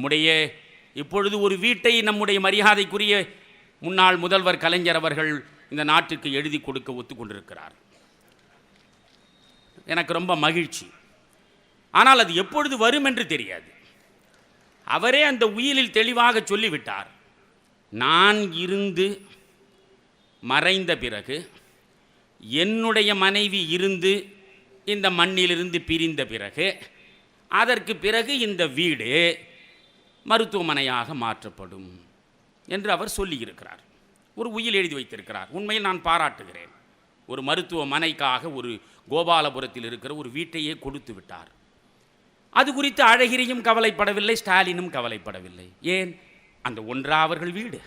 நம்முடைய இப்பொழுது ஒரு வீட்டை நம்முடைய மரியாதைக்குரிய முன்னாள் முதல்வர் கலைஞர் அவர்கள் இந்த நாட்டுக்கு எழுதி கொடுக்க ஒத்துக்கொண்டிருக்கிறார். எனக்கு ரொம்ப மகிழ்ச்சி. ஆனால் அது எப்பொழுது வரும் என்று தெரியாது. அவரே அந்த உயிலில் தெளிவாக சொல்லிவிட்டார். நான் இருந்து மறைந்த பிறகு என்னுடைய மனைவி இருந்து இந்த மண்ணிலிருந்து பிரிந்த பிறகு அதற்கு பிறகு இந்த வீடு மருத்துவமனையாக மாற்றப்படும் என்று அவர் சொல்லியிருக்கிறார். ஒரு உயில் எழுதி வைத்திருக்கிறார். உண்மையில் நான் பாராட்டுகிறேன். ஒரு மருத்துவமனைக்காக ஒரு கோபாலபுரத்தில் இருக்கிற ஒரு வீட்டையே கொடுத்து விட்டார். அது குறித்து அழகிரியும் கவலைப்படவில்லை ஸ்டாலினும் கவலைப்படவில்லை. ஏன்? அந்த ஒன்றா அவர்கள் வீடு.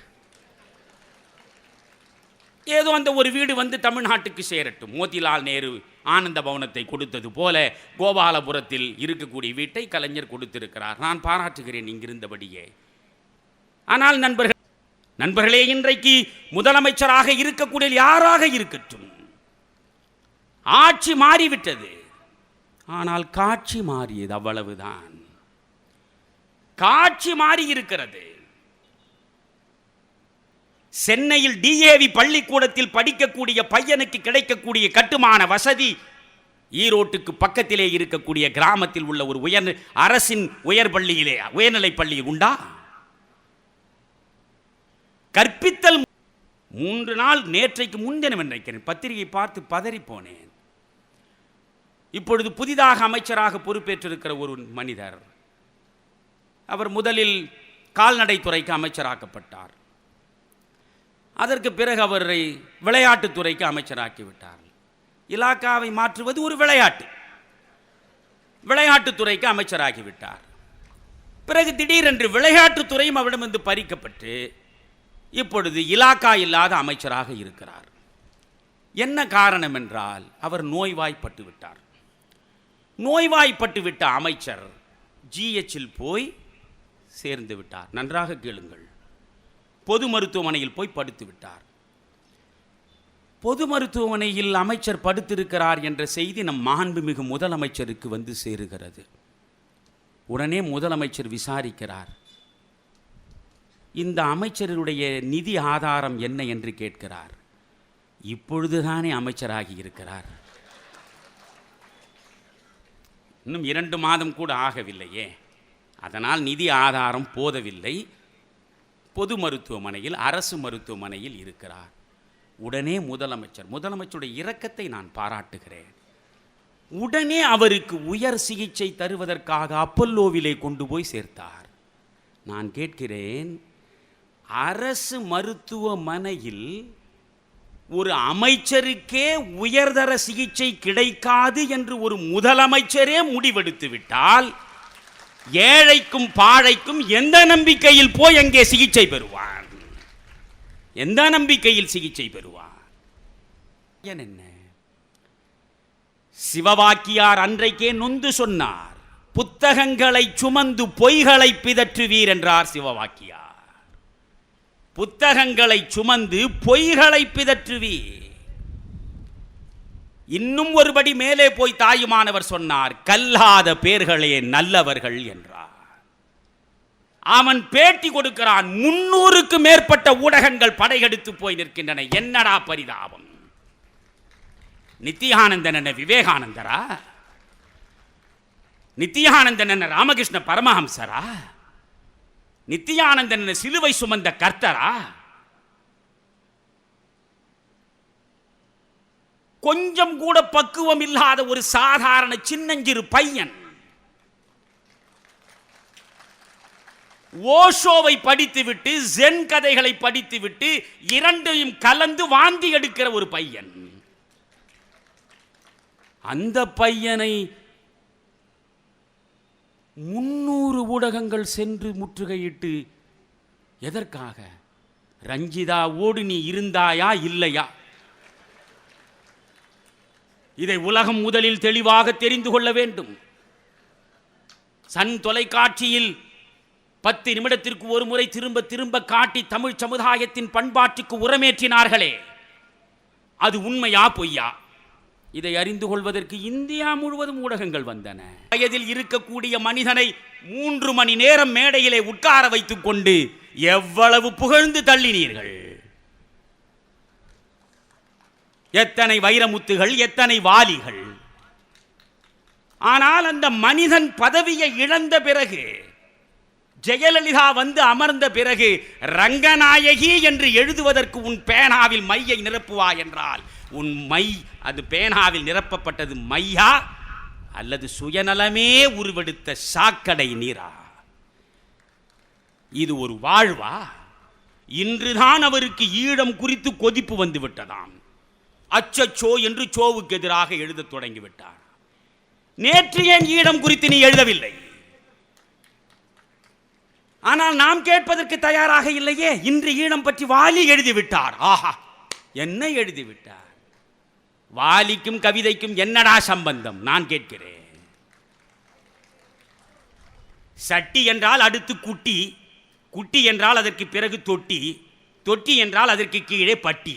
ஏதோ அந்த ஒரு வீடு வந்து தமிழ்நாட்டுக்கு சேரட்டும். மோதிலால் நேரு ஆனந்த பவனத்தை கொடுத்தது போல கோபாலபுரத்தில் இருக்கக்கூடிய வீட்டை கலைஞர் கொடுத்திருக்கிறார். நான் பாராட்டுகிறேன் இங்கிருந்தபடியே. ஆனால் நண்பர்கள் நண்பர்களே இன்றைக்கு முதலமைச்சராக இருக்கக்கூடிய யாராக இருக்கட்டும்? ஆட்சி மாறிவிட்டது. ஆனால் காட்சி மாறியது அவ்வளவுதான். காட்சி மாறி இருக்கிறது சென்னையில் டிஏவி பள்ளிக்கூடத்தில் படிக்கக்கூடிய பையனுக்கு கிடைக்கக்கூடிய கட்டுமான வசதி ஈரோட்டுக்கு பக்கத்திலே இருக்கக்கூடிய கிராமத்தில் உள்ள ஒரு உயர் அரசின் உயர் பள்ளியிலே உயர்நிலைப் பள்ளியில் உண்டா? கற்பித்தல் மூன்று நாள் நேற்றைக்கு முன்தினம் நினைக்கிறேன் பத்திரிகை பார்த்து பதறி போனேன் இப்பொழுது புதிதாக அமைச்சராக பொறுப்பேற்றிருக்கிற ஒரு மனிதர் அவர் முதலில் கால்நடைத்துறைக்கு அமைச்சராக்கப்பட்டார். அதற்கு பிறகு அவரை விளையாட்டுத்துறைக்கு அமைச்சராக்கி விட்டார் இலாக்காவை மாற்றுவது ஒரு விளையாட்டு. விளையாட்டுத்துறைக்கு அமைச்சராகிவிட்டார். பிறகு திடீரென்று விளையாட்டுத்துறையும் அவரிடமிருந்து பறிக்கப்பட்டு இப்பொழுது இலாக்கா இல்லாத அமைச்சராக இருக்கிறார். என்ன காரணம் என்றால் அவர் நோய்வாய்ப்பட்டு விட்டார். நோய்வாய்ப்பட்டு விட்ட அமைச்சர் ஜிஹெச்சில் போய் சேர்ந்து விட்டார். நன்றாக கேளுங்கள். பொது மருத்துவமனையில் போய் படுத்து விட்டார். பொது மருத்துவமனையில் அமைச்சர் படுத்திருக்கிறார் என்ற செய்தி நம் மாண்புமிகு முதலமைச்சருக்கு வந்து சேருகிறது. உடனே முதலமைச்சர் விசாரிக்கிறார். இந்த அமைச்சருடைய நிதி ஆதாரம் என்ன என்று கேட்கிறார். இப்பொழுதுதானே அமைச்சராகி இருக்கிறார். இன்னும் இரண்டு மாதம் கூட ஆகவில்லையே. அதனால் நிதி ஆதாரம் போதவில்லை. பொது மருத்துவமனையில் அரசு மருத்துவமனையில் இருக்கிறார். உடனே முதலமைச்சர் முதலமைச்சருடைய இரக்கத்தை நான் பாராட்டுகிறேன். உடனே அவருக்கு உயர் சிகிச்சை தருவதற்காக அப்பல்லோவிலே கொண்டு போய் சேர்த்தார். நான் கேட்கிறேன் அரசு மருத்துவமனையில் ஒரு அமைச்சருக்கே உயர்தர சிகிச்சை கிடைக்காது என்று ஒரு முதலமைச்சரே முடிவெடுத்து விட்டால் ஏழைக்கும் பாழைக்கும் எந்த நம்பிக்கையில் போய் அங்கே சிகிச்சை பெறுவான்? எந்த நம்பிக்கையில் சிகிச்சை பெறுவான்? என்ன? சிவவாக்கியார் அன்றைக்கே நொந்து சொன்னார் புத்தகங்களை சுமந்து பொய்களை பிதற்றுவீர் என்றார் சிவவாக்கியார். புத்தகங்களை சுமந்து பொய்களை பிதற்றுவீர் இன்னும் ஒருபடி மேலே போய் தாயுமானவர் சொன்னார் கல்லாத பேர்களே நல்லவர்கள் என்றார். அவன் பேட்டி கொடுக்கிறான் முன்னூறுக்கு மேற்பட்ட ஊடகங்கள் படையெடுத்து போய் நிற்கின்றன. என்னடா பரிதாபம்? நித்தியானந்தன் என்ன விவேகானந்தரா? நித்தியானந்தன் என்ன ராமகிருஷ்ண பரமஹம்சரா? நித்தியானந்தன் என்ன சிலுவை சுமந்த கர்த்தரா? கொஞ்சம் கூட பக்குவம் இல்லாத ஒரு சாதாரண சின்னஞ்சிறு பையன். ஓஷோவை படித்துவிட்டு ஜென் கதைகளை படித்துவிட்டு இரண்டையும் கலந்து வாந்தி எடுக்கிற ஒரு பையன். அந்த பையனை முன்னூறு ஊடகங்கள் சென்று முற்றுகையிட்டு எதற்காக? ரஞ்சிதாவோடு நீ இருந்தாயா இல்லையா? இதை உலகம் முதலில் தெளிவாக தெரிந்து கொள்ள வேண்டும். சன் தொலைக்காட்சியில் பத்து நிமிடத்திற்கு ஒரு முறை திரும்ப திரும்ப காட்டி தமிழ் சமுதாயத்தின் பண்பாட்டுக்கு உரமேற்றினார்களே. அது உண்மையா பொய்யா? இதை அறிந்து கொள்வதற்கு இந்தியா முழுவதும் ஊடகங்கள் வந்தன. வயதில் இருக்கக்கூடிய மனிதனை மூன்று மணி நேரம் மேடையிலே உட்கார வைத்துக் கொண்டு எவ்வளவு புகழ்ந்து தள்ளினீர்கள்? எத்தனை வைரமுத்துகள் எத்தனை வாலிகள். ஆனால் அந்த மனிதன் பதவியை இழந்த பிறகு ஜெயலலிதா வந்து அமர்ந்த பிறகு ரங்கநாயகி என்று எழுதுவதற்கு உன் பேனாவில் மையை நிரப்புவா என்றால் உன் மை அது பேனாவில் நிரப்பப்பட்டது மையா? அல்லது சுயநலமே உருவெடுத்த சாக்கடை நீரா? இது ஒரு வாழ்வா? இன்றுதான் அவருக்கு ஈழம் குறித்து கொதிப்பு வந்துவிட்டதாம் அச்சச்சோ என்று சோவுக்கு எதிராக எழுதத் தொடங்கிவிட்டார். நேற்று ஏன் ஈடம் குறித்து நீ எழுதவில்லை? ஆனால் நாம் கேட்பதற்கு தயாராக இல்லையே. இன்று ஈழம் பற்றி வாலி எழுதிவிட்டார். ஆஹா என்ன எழுதிவிட்டார். வாலிக்கும் கவிதைக்கும் என்னடா சம்பந்தம்? நான் கேட்கிறேன். சட்டி என்றால் அடுத்து குட்டி குட்டி என்றால் அதற்கு பிறகு தொட்டி தொட்டி என்றால் அதற்கு கீழே பட்டி.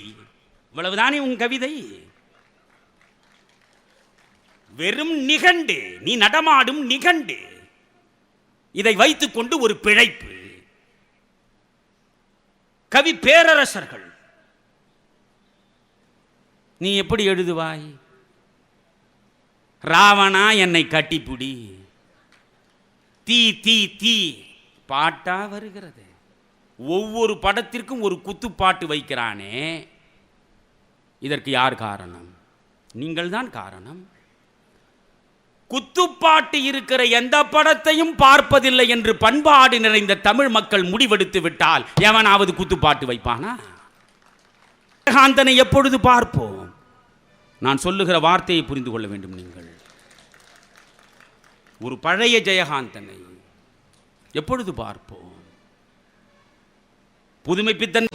இவ்வளவுதானே உன் கவிதை? வெறும் நிகண்டு நீ நடமாடும் நிகண்டு. இதை வைத்துக்கொண்டு ஒரு பிழைப்பு. கவி பேரரசர்கள் நீ எப்படி எழுதுவாய்? ராவணா என்னை கட்டிப்புடி. தீ தீ தீ. பாட்டா வருகிறது. ஒவ்வொரு படத்திற்கும் ஒரு குத்துப்பாட்டு வைக்கிறானே. இதற்கு யார் காரணம்? நீங்கள் தான் காரணம். குத்துப்பாட்டு இருக்கிற எந்த படத்தையும் பார்ப்பதில்லை என்று பண்பாடு நிறைந்த தமிழ் மக்கள் முடிவெடுத்து விட்டால் எவனாவது குத்துப்பாட்டு வைப்பானா? ஜெயகாந்தனை எப்பொழுது பார்ப்போம்? நான் சொல்லுகிற வார்த்தையை புரிந்து கொள்ள வேண்டும் நீங்கள். ஒரு பழைய ஜெயகாந்தனை எப்பொழுது பார்ப்போம்? புதுமை பித்தன்